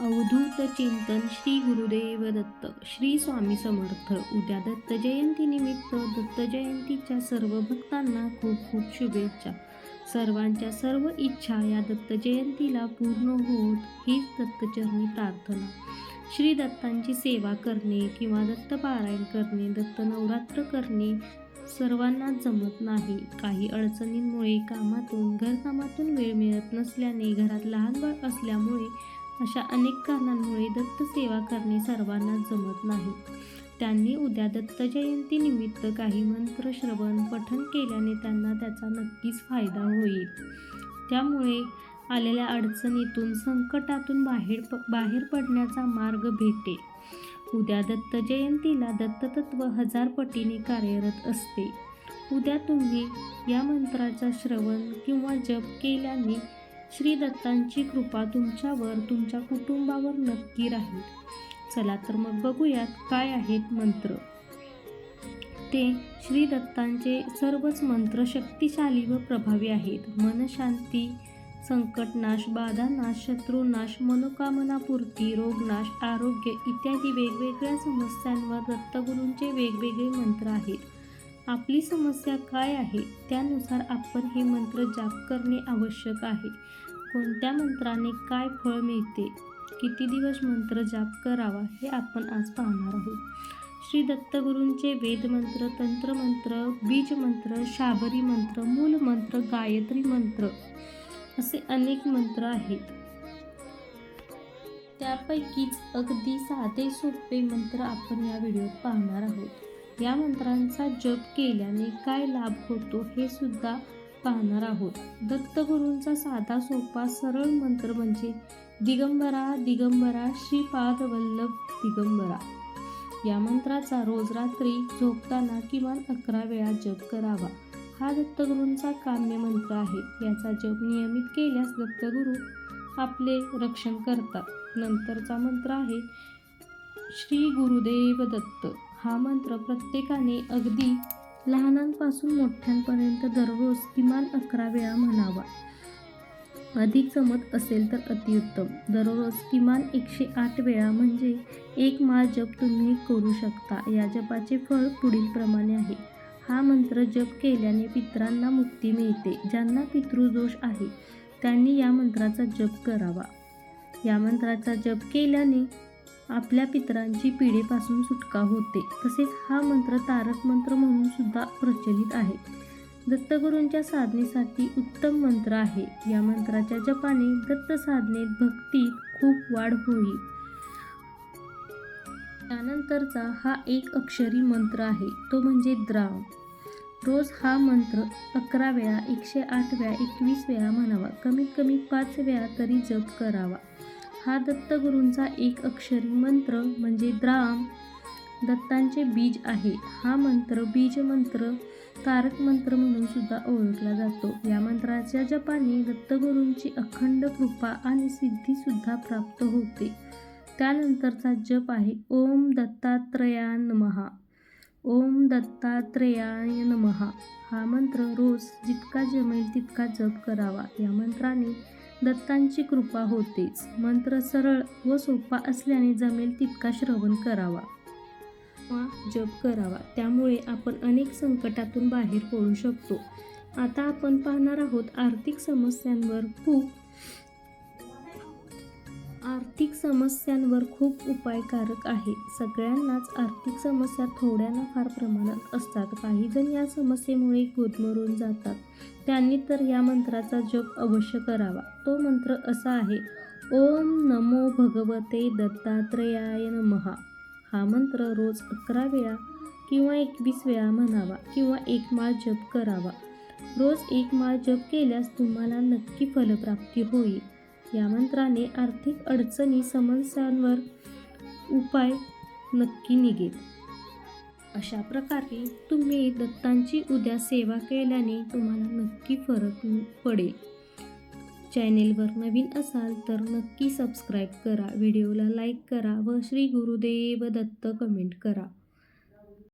अवधूत चिंतन श्री गुरुदेव दत्त श्री स्वामी समर्थ. उद्या दत्त जयंती निमित्त दत्त जयंतीच्या सर्व भक्तांना खूप खूप शुभेच्छा. सर्वांच्या सर्व इच्छा या दत्त जयंतीला पूर्ण होत हीच दत्तचरणी प्रार्थना. श्री दत्तांची सेवा करणे किंवा दत्त पारायण करणे दत्त नवरात्र करणे सर्वांनाच जमत नाही. काही अडचणींमुळे कामातून घरकामातून वेळ मिळत नसल्याने घरात लहान बाळ असल्यामुळे अशा अनेक कारणांमुळे दत्त सेवा करणे सर्वांना जमत नाही. त्यांनी उद्या दत्त जयंतीनिमित्त काही मंत्र श्रवण पठण केल्याने त्यांना त्याचा नक्कीच फायदा होईल. त्यामुळे आलेल्या अडचणीतून संकटातून बाहेर प बाहेर पडण्याचा मार्ग भेटेल उद्या दत्त जयंतीला दत्ततत्व हजार पटीने कार्यरत असते. उद्या तुम्ही या मंत्राचा श्रवण किंवा जप केल्याने श्री दत्तांची कृपा तुमच्यावर तुमच्या कुटुंबावर नक्की राहील. चला तर मग बघूयात काय आहेत मंत्र. ते श्री दत्तांचे सर्वच मंत्र शक्तिशाली व प्रभावी आहेत. मनशांती संकटनाश बाधानाश शत्रुनाश मनोकामनापूर्ती रोगनाश आरोग्य इत्यादी वेगवेगळ्या समस्यांवर दत्तगुरूंचे वेगवेगळे मंत्र आहेत. आपली समस्या काय आहे त्यानुसार आपण हे मंत्र जाप करणे आवश्यक आहे. कोणत्या मंत्राने काय फळ मिळते किती दिवस मंत्र जाप करावा हे आपण आज पाहणार आहोत. श्री दत्तगुरूंचे वेदमंत्र तंत्रमंत्र बीजमंत्र शाबरी मंत्र मूलमंत्र गायत्री मंत्र असे अनेक मंत्र आहेत. त्यापैकीच अगदी साधे सोपे मंत्र आपण या व्हिडिओत पाहणार आहोत. या मंत्रांचा जप केल्याने काय लाभ होतो हे सुद्धा पाहणार आहोत. दत्तगुरूंचा साधा सोपा सरळ मंत्र म्हणजे दिगंबरा दिगंबरा श्रीपाद वल्लभ दिगंबरा. या मंत्राचा रोज रात्री झोपताना किमान अकरा वेळा जप करावा. हा दत्तगुरूंचा काम्य मंत्र आहे. याचा जप नियमित केल्यास दत्तगुरू आपले रक्षण करतात. नंतरचा मंत्र आहे श्री गुरुदेव दत्त. हा मंत्र प्रत्येकाने अगदी लहानांपासून मोठ्यांपर्यंत दररोज किमान अकरा वेळा म्हणावा. अधिक जमत असेल तर अतिउत्तम. दररोज किमान एकशे आठ वेळा म्हणजे एक माळ जप तुम्ही करू शकता. या जपाचे फळ पुढील प्रमाणे आहे. हा मंत्र जप केल्याने पितरांना मुक्ती मिळते ज्यांना पितृदोष आहे त्यांनी या मंत्राचा जप करावा. या मंत्राचा जप केल्याने आपल्या पितरांची पिढीपासून सुटका होते. तसेच हा मंत्र तारक मंत्र म्हणून सुद्धा प्रचलित आहे. दत्तगुरूंच्या साधनेसाठी उत्तम मंत्र आहे. या मंत्राच्या जपाने दत्त साधनेत भक्तीत खूप वाढ होईल. त्यानंतरचा हा एक अक्षरी मंत्र आहे. तो म्हणजे द्राव. रोज हा मंत्र अकरा वेळा एकशे आठ वेळा एकवीस वेळा म्हणावा. कमीत कमी पाच वेळा तरी जप करावा. हा दत्तगुरूंचा एक अक्षरी मंत्र म्हणजे द्राम दत्तांचे बीज आहे. हा मंत्र बीज मंत्र तारक मंत्र म्हणून सुद्धा ओळखला जातो. या मंत्राच्या जपाने दत्तगुरूंची अखंड कृपा आणि सिद्धीसुद्धा प्राप्त होते. त्यानंतरचा जप आहे ओम दत्तात्रया नमहा ओम दत्तात्रेयाय नमहा हा मंत्र रोज जितका जमेल तितका जप करावा. या मंत्राने दत्तांची कृपा होतेच. मंत्र सरळ व सोपा असल्याने जमेल तितका श्रवण करावा. जप करावा. त्यामुळे आपण अनेक संकटातून बाहेर पडू शकतो. आता आपण पाहणार आहोत आर्थिक समस्यांवर खूप आर्थिक समस्यांवर खूप उपायकारक आहे. सगळ्यांनाच आर्थिक समस्या थोड्या ना फार प्रमाणात असतात. काही जण या समस्येमुळे गुदमरून जातात. त्यांनी तर या मंत्राचा जप अवश्य करावा. तो मंत्र असा आहे ओम नमो भगवते दत्तात्रेयाय नमहा हा मंत्र रोज अकरा वेळा किंवा एकवीस वेळा म्हणावा किंवा एक माळ जप करावा. रोज एक माळ जप केल्यास तुम्हाला नक्की फलप्राप्ती होईल. या मंत्राने आर्थिक अडचणी समस्यांवर उपाय नक्की निघेल. अशा प्रकारे तुम्ही दत्तांची उद्या सेवा केल्याने तुम्हाला नक्की फरक पडेल. चॅनेलवर नवीन असाल तर नक्की सबस्क्राईब करा व्हिडिओला लाईक करा व श्री गुरुदेव दत्त कमेंट करा.